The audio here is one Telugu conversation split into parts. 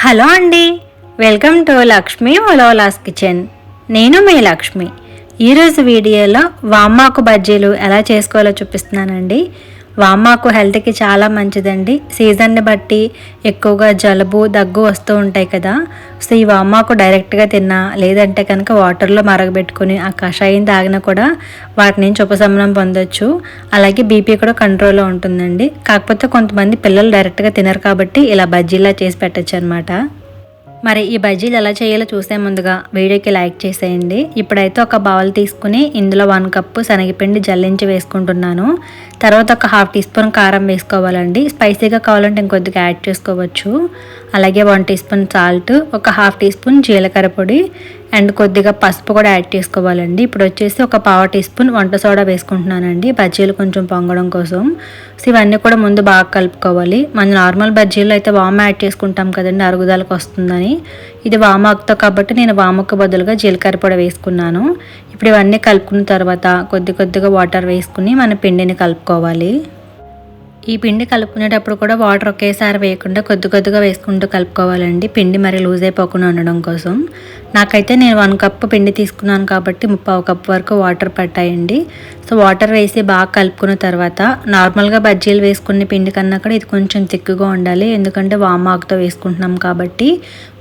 హలో అండి. వెల్కమ్ టు లక్ష్మి ఒలోలాస్ కిచెన్. నేను మీ లక్ష్మి. ఈరోజు వీడియోలో వామాకు బజ్జీలు ఎలా చేసుకోవాలో చూపిస్తున్నానండి. వామాకు హెల్త్కి చాలా మంచిదండి. సీజన్ని బట్టి ఎక్కువగా జలుబు దగ్గు వస్తూ ఉంటాయి కదా. సో ఈ వామాకు డైరెక్ట్గా తిన్నా లేదంటే కనుక వాటర్లో మరగబెట్టుకుని ఆ కషాయం తాగినా కూడా వాటి నుంచి ఉపశమనం పొందొచ్చు. అలాగే బీపీ కూడా కంట్రోల్లో ఉంటుందండి. కాకపోతే కొంతమంది పిల్లలు డైరెక్ట్గా తినరు కాబట్టి ఇలా బజ్జీలా చేసి పెట్టచ్చు అనమాట మరి ఈ బజ్జీలు ఎలా చేయాలో చూసే ముందుగా వీడియోకి లైక్ చేసేయండి. ఇప్పుడైతే ఒక బౌల్ తీసుకుని ఇందులో వన్ కప్పు శనగపిండి జల్లించి వేసుకుంటున్నాను. తర్వాత ఒక హాఫ్ టీ స్పూన్ కారం వేసుకోవాలండి. స్పైసీగా కావాలంటే ఇంకొద్దిగా యాడ్ చేసుకోవచ్చు. అలాగే వన్ టీ స్పూన్ సాల్ట్ ఒక హాఫ్ టీ స్పూన్ జీలకర్ర పొడి అండ్ కొద్దిగా పసుపు కూడా యాడ్ చేసుకోవాలండి. ఇప్పుడు వచ్చేసి ఒక పావు టీ స్పూన్ వంట సోడా వేసుకుంటున్నానండి. బజ్జీలు కొంచెం పొంగడం కోసం. సో ఇవన్నీ కూడా ముందు బాగా కలుపుకోవాలి. మన నార్మల్ బజ్జీలు అయితే వామ యాడ్ చేసుకుంటాం కదండి అరుగుదలకు వస్తుందని. ఇది వామాకుతో కాబట్టి నేను వామకు బదులుగా జీలకర్ర పొడి వేసుకున్నాను. ఇప్పుడు ఇవన్నీ కలుపుకున్న తర్వాత కొద్ది కొద్దిగా వాటర్ వేసుకుని మన పిండిని కలుపుకోవాలి. ఈ పిండి కలుపుకునేటప్పుడు కూడా వాటర్ ఒకేసారి వేయకుండా కొద్ది కొద్దిగా వేసుకుంటూ కలుపుకోవాలండి. పిండి మరి లూజ్ అయిపోకుండా ఉండడం కోసం. నాకైతే నేను వన్ కప్పు పిండి తీసుకున్నాను కాబట్టి ముప్పావు కప్పు వరకు వాటర్ పట్టాయండి. సో వాటర్ వేసి బాగా కలుపుకున్న తర్వాత నార్మల్గా బజ్జీలు వేసుకునే పిండి కన్నా కూడా ఇది కొంచెం తిక్కుగా ఉండాలి. ఎందుకంటే వామాకుతో వేసుకుంటున్నాం కాబట్టి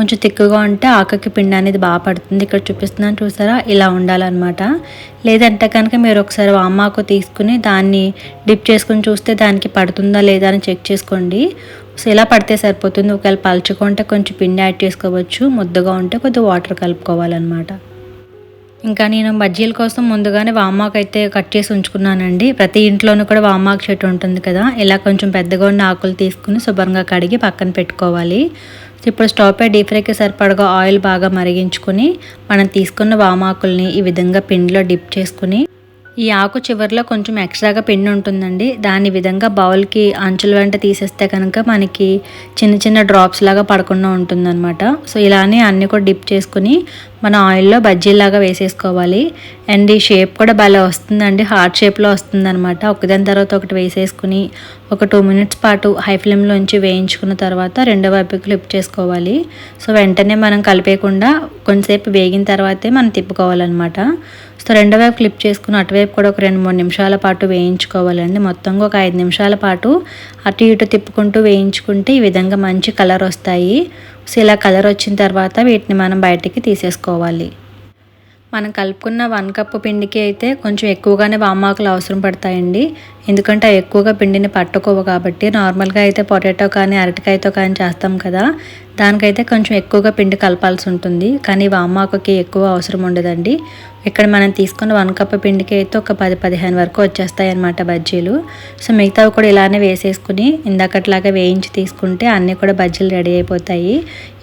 కొంచెం తిక్కుగా ఉంటే ఆకకి పిండి అనేది బాగా పడుతుంది. ఇక్కడ చూపిస్తున్నాను చూసారా? ఇలా ఉండాలన్నమాట. లేదంటే కనుక మీరు ఒకసారి వామాకు తీసుకుని దాన్ని డిప్ చేసుకుని చూస్తే దానికి పడుతుందా లేదా అని చెక్ చేసుకోండి. సో ఇలా పడితే సరిపోతుంది. ఒకవేళ పలుచుకుంటే కొంచెం పిండి యాడ్ చేసుకోవచ్చు. ముద్దగా ఉంటే కొద్దిగా వాటర్ కలుపుకోవాలన్నమాట. ఇంకా నేను బజ్జీల కోసం ముందుగానే వామాకు అయితే కట్ చేసి ఉంచుకున్నానండి. ప్రతి ఇంట్లోనూ కూడా వామాకు చెట్టు ఉంటుంది కదా. ఇలా కొంచెం పెద్దగా ఉన్న ఆకులు తీసుకుని శుభ్రంగా కడిగి పక్కన పెట్టుకోవాలి. ఇప్పుడు స్టవ్ పై డీప్ ఫ్రైకి సరిపడగా ఆయిల్ బాగా మరిగించుకొని మనం తీసుకున్న వామాకుల్ని ఈ విధంగా పిండిలో డిప్ చేసుకుని ఈ ఆకు చివరిలో కొంచెం ఎక్స్ట్రాగా పెన్ను ఉంటుందండి. దాని విధంగా బౌల్కి అంచుల వెంట తీసేస్తే కనుక మనకి చిన్న చిన్న డ్రాప్స్ లాగా పడకుండా ఉంటుందన్నమాట. సో ఇలానే అన్నీ కూడా డిప్ చేసుకుని మన ఆయిల్లో బజ్జీలాగా వేసేసుకోవాలి. అండ్ ఈ షేప్ కూడా భలే వస్తుందండి. హార్ట్ షేప్లో వస్తుందన్నమాట. ఒకదాని తర్వాత ఒకటి వేసేసుకుని ఒక టూ మినిట్స్ పాటు హై ఫ్లేమ్లోంచి వేయించుకున్న తర్వాత రెండో వైపుకి ఫ్లిప్ చేసుకోవాలి. సో వెంటనే మనం కలిపేయకుండా కొంతసేపు వేగిన తర్వాతే మనం తిప్పుకోవాలన్నమాట. సో రెండో వైపు క్లిప్ చేసుకుని అటువైపు కూడా ఒక రెండు మూడు నిమిషాల పాటు వేయించుకోవాలండి. మొత్తంగా ఒక ఐదు నిమిషాల పాటు అటు ఇటు తిప్పుకుంటూ వేయించుకుంటే ఈ విధంగా మంచి కలర్ వస్తాయి. సో ఇలా కలర్ వచ్చిన తర్వాత వీటిని మనం బయటికి తీసేసుకోవాలి. మనం కలుపుకున్న వన్ కప్పు పిండికి అయితే కొంచెం ఎక్కువగానే వామాకులు అవసరం పడతాయండి. ఎందుకంటే అవి ఎక్కువగా పిండిని పట్టుకోవు కాబట్టి నార్మల్గా అయితే పొటాటో కానీ అరటికాయతో కానీ చేస్తాం కదా. దానికైతే కొంచెం ఎక్కువగా పిండి కలపాల్సి ఉంటుంది. కానీ వామాకుకి ఎక్కువ అవసరం ఉండదండి. ఇక్కడ మనం తీసుకున్న వన్ కప్ పిండికి అయితే ఒక పది పదిహేను వరకు వచ్చేస్తాయి అనమాట బజ్జీలు. సో మిగతావి కూడా ఇలానే వేసేసుకుని ఇందాకట్లాగా వేయించి తీసుకుంటే అన్నీ కూడా బజ్జీలు రెడీ అయిపోతాయి.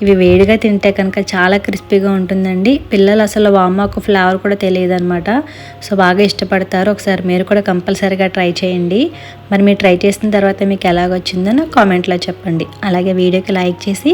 ఇవి వేడిగా తింటే కనుక చాలా క్రిస్పీగా ఉంటుందండి. పిల్లలు అసలు వామాకు ఫ్లేవర్ కూడా తెలియదు అనమాట సో బాగా ఇష్టపడతారు. ఒకసారి మీరు కూడా కంపల్సరీగా ట్రై చేయండి. మరి మీరు ట్రై చేసిన తర్వాత మీకు ఎలాగొచ్చిందో నాకు కామెంట్లో చెప్పండి. అలాగే వీడియోకి లైక్ చేసి